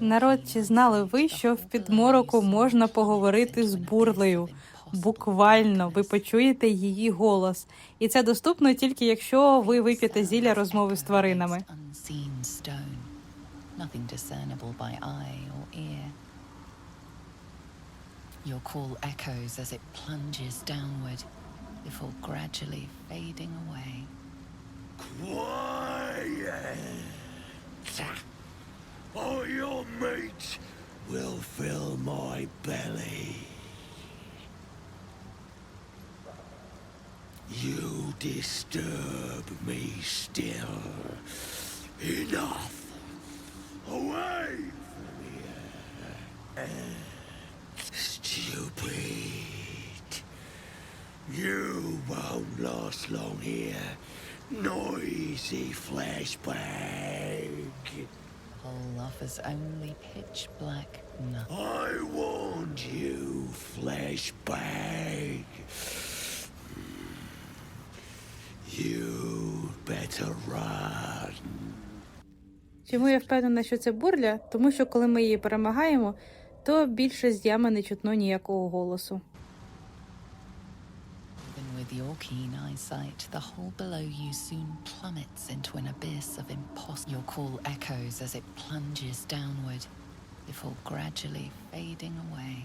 Народ, чи знали ви, що в підмороку можна поговорити з бурлею? Буквально ви почуєте її голос, і це доступно тільки якщо ви вип'єте зілля розмови з тваринами. Unseen stone, nothing discernible by eye or ear. Your call echoes as it plunges downward before gradually fading away. Quiet! My belly. You disturb me still. Enough! Away from here! Stupid! You won't last long here. Noisy flashback. Hull offers only pitch black nothing. I warned you, flashback. You better run. Чому я впевнена, що це бурля? Тому що коли ми її перемагаємо, то більше з ями не чутно ніякого голосу. Even with your keen eyesight, the hole below you soon plummets into an abyss of impossible. Your call echoes as it plunges downward before gradually fading away.